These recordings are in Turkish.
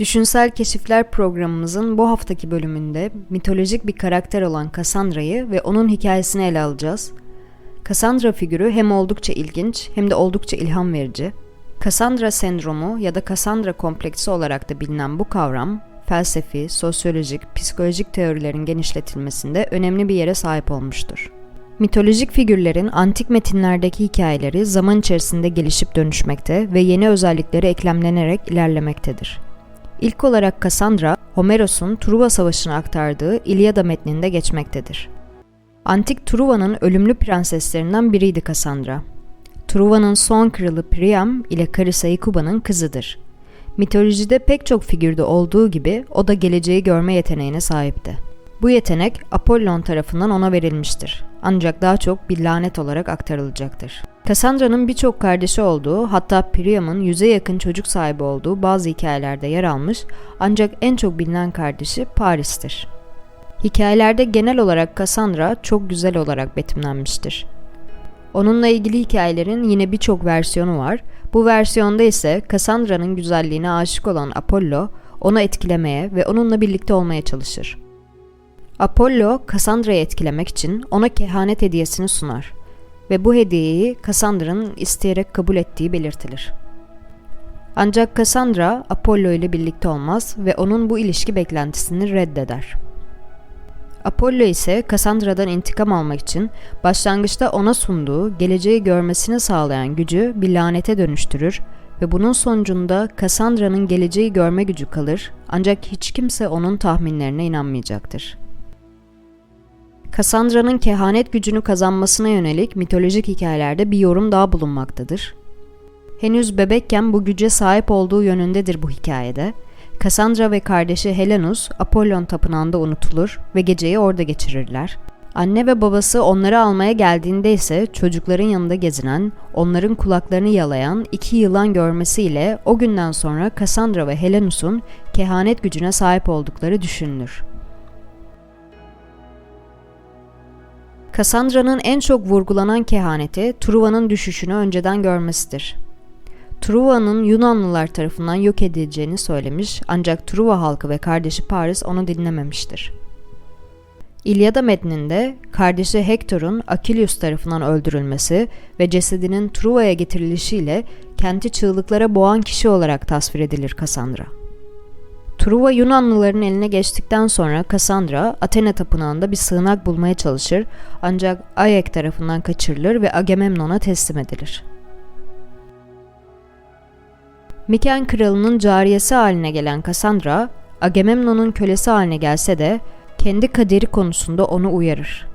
Düşünsel Keşifler programımızın bu haftaki bölümünde mitolojik bir karakter olan Cassandra'yı ve onun hikayesini ele alacağız. Cassandra figürü hem oldukça ilginç hem de oldukça ilham verici. Cassandra sendromu ya da Cassandra kompleksi olarak da bilinen bu kavram, felsefi, sosyolojik, psikolojik teorilerin genişletilmesinde önemli bir yere sahip olmuştur. Mitolojik figürlerin antik metinlerdeki hikayeleri zaman içerisinde gelişip dönüşmekte ve yeni özellikleri eklemlenerek ilerlemektedir. İlk olarak Cassandra, Homeros'un Truva Savaşı'nı aktardığı İlyada metninde geçmektedir. Antik Truva'nın ölümlü prenseslerinden biriydi Cassandra. Truva'nın son kralı Priam ile karısı Ikuba'nın kızıdır. Mitolojide pek çok figürde olduğu gibi o da geleceği görme yeteneğine sahipti. Bu yetenek Apollon tarafından ona verilmiştir. Ancak daha çok bir lanet olarak aktarılacaktır. Cassandra'nın birçok kardeşi olduğu, hatta Priam'ın yüze yakın çocuk sahibi olduğu bazı hikayelerde yer almış ancak en çok bilinen kardeşi Paris'tir. Hikayelerde genel olarak Cassandra çok güzel olarak betimlenmiştir. Onunla ilgili hikayelerin yine birçok versiyonu var. Bu versiyonda ise Cassandra'nın güzelliğine aşık olan Apollo, onu etkilemeye ve onunla birlikte olmaya çalışır. Apollo, Cassandra'yı etkilemek için ona kehanet hediyesini sunar ve bu hediyeyi Cassandra'nın isteyerek kabul ettiği belirtilir. Ancak Cassandra, Apollo ile birlikte olmaz ve onun bu ilişki beklentisini reddeder. Apollo ise Cassandra'dan intikam almak için başlangıçta ona sunduğu geleceği görmesini sağlayan gücü bir lanete dönüştürür ve bunun sonucunda Cassandra'nın geleceği görme gücü kalır ancak hiç kimse onun tahminlerine inanmayacaktır. Cassandra'nın kehanet gücünü kazanmasına yönelik mitolojik hikayelerde bir yorum daha bulunmaktadır. Henüz bebekken bu güce sahip olduğu yönündedir bu hikayede. Cassandra ve kardeşi Helenus Apollon tapınağında unutulur ve geceyi orada geçirirler. Anne ve babası onları almaya geldiğinde ise çocukların yanında gezinen, onların kulaklarını yalayan iki yılan görmesiyle o günden sonra Cassandra ve Helenus'un kehanet gücüne sahip oldukları düşünülür. Cassandra'nın en çok vurgulanan kehaneti Truva'nın düşüşünü önceden görmesidir. Truva'nın Yunanlılar tarafından yok edileceğini söylemiş ancak Truva halkı ve kardeşi Paris onu dinlememiştir. İlyada metninde kardeşi Hektor'un Akilius tarafından öldürülmesi ve cesedinin Truva'ya getirilişiyle kenti çığlıklara boğan kişi olarak tasvir edilir Cassandra. Truva Yunanlıların eline geçtikten sonra Cassandra Athena tapınağında bir sığınak bulmaya çalışır ancak Ayak tarafından kaçırılır ve Agamemnon'a teslim edilir. Miken kralının cariyesi haline gelen Cassandra, Agamemnon'un kölesi haline gelse de kendi kaderi konusunda onu uyarır.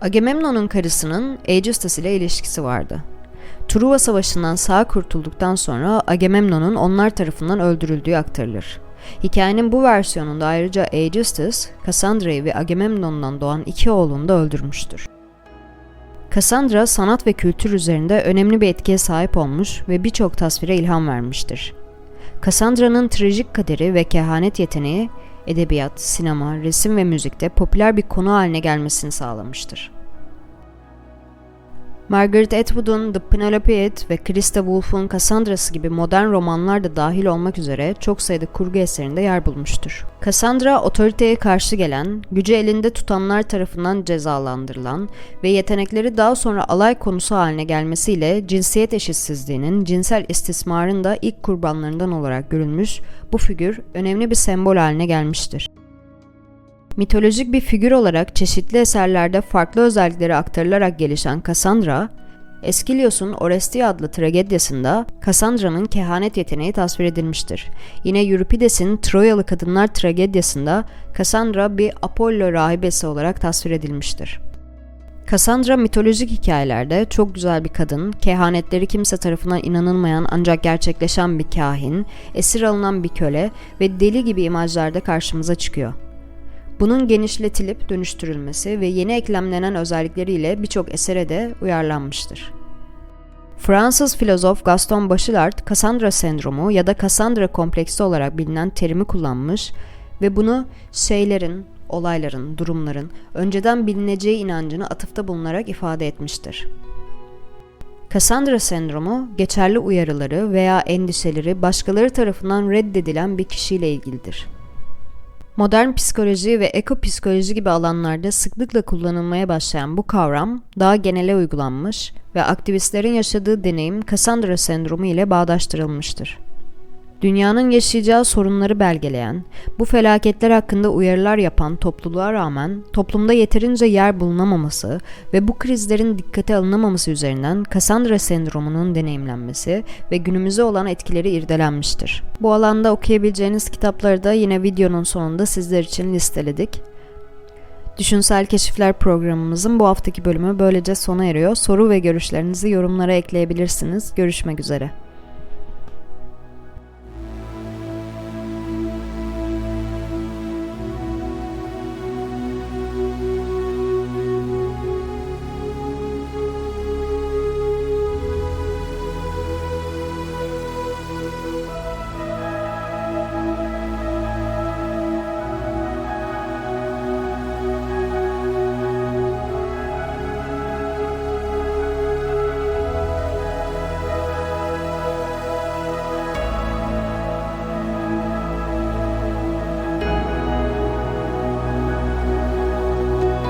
Agamemnon'un karısının Aegisthus ile ilişkisi vardı. Truva Savaşı'ndan sağ kurtulduktan sonra Agamemnon'un onlar tarafından öldürüldüğü aktarılır. Hikayenin bu versiyonunda ayrıca Aegisthus, Cassandra'yı ve Agamemnon'dan doğan iki oğlunu da öldürmüştür. Cassandra sanat ve kültür üzerinde önemli bir etkiye sahip olmuş ve birçok tasvire ilham vermiştir. Cassandra'nın trajik kaderi ve kehanet yeteneği edebiyat, sinema, resim ve müzikte popüler bir konu haline gelmesini sağlamıştır. Margaret Atwood'un The Penelope'd ve Krista Wolf'un Cassandra'sı gibi modern romanlar da dahil olmak üzere çok sayıda kurgu eserinde yer bulmuştur. Cassandra, otoriteye karşı gelen, gücü elinde tutanlar tarafından cezalandırılan ve yetenekleri daha sonra alay konusu haline gelmesiyle cinsiyet eşitsizliğinin, cinsel istismarın da ilk kurbanlarından olarak görülmüş, bu figür önemli bir sembol haline gelmiştir. Mitolojik bir figür olarak çeşitli eserlerde farklı özellikleri aktarılarak gelişen Cassandra, Eskilios'un Orestia adlı tragedyasında Cassandra'nın kehanet yeteneği tasvir edilmiştir. Yine Euripides'in Troyalı Kadınlar tragedyasında Cassandra bir Apollo rahibesi olarak tasvir edilmiştir. Cassandra mitolojik hikayelerde çok güzel bir kadın, kehanetleri kimse tarafından inanılmayan ancak gerçekleşen bir kahin, esir alınan bir köle ve deli gibi imajlarda karşımıza çıkıyor. Bunun genişletilip dönüştürülmesi ve yeni eklemlenen özellikleriyle birçok esere de uyarlanmıştır. Fransız filozof Gaston Bachelard, Cassandra sendromu ya da Cassandra kompleksi olarak bilinen terimi kullanmış ve bunu şeylerin, olayların, durumların önceden bilineceği inancını atıfta bulunarak ifade etmiştir. Cassandra sendromu, geçerli uyarıları veya endişeleri başkaları tarafından reddedilen bir kişiyle ilgilidir. Modern psikoloji ve ekopsikoloji gibi alanlarda sıklıkla kullanılmaya başlayan bu kavram daha genele uygulanmış ve aktivistlerin yaşadığı deneyim Cassandra sendromu ile bağdaştırılmıştır. Dünyanın yaşayacağı sorunları belgeleyen, bu felaketler hakkında uyarılar yapan topluluğa rağmen toplumda yeterince yer bulunamaması ve bu krizlerin dikkate alınamaması üzerinden Cassandra sendromunun deneyimlenmesi ve günümüze olan etkileri irdelenmiştir. Bu alanda okuyabileceğiniz kitapları da yine videonun sonunda sizler için listeledik. Düşünsel Keşifler programımızın bu haftaki bölümü böylece sona eriyor. Soru ve görüşlerinizi yorumlara ekleyebilirsiniz. Görüşmek üzere.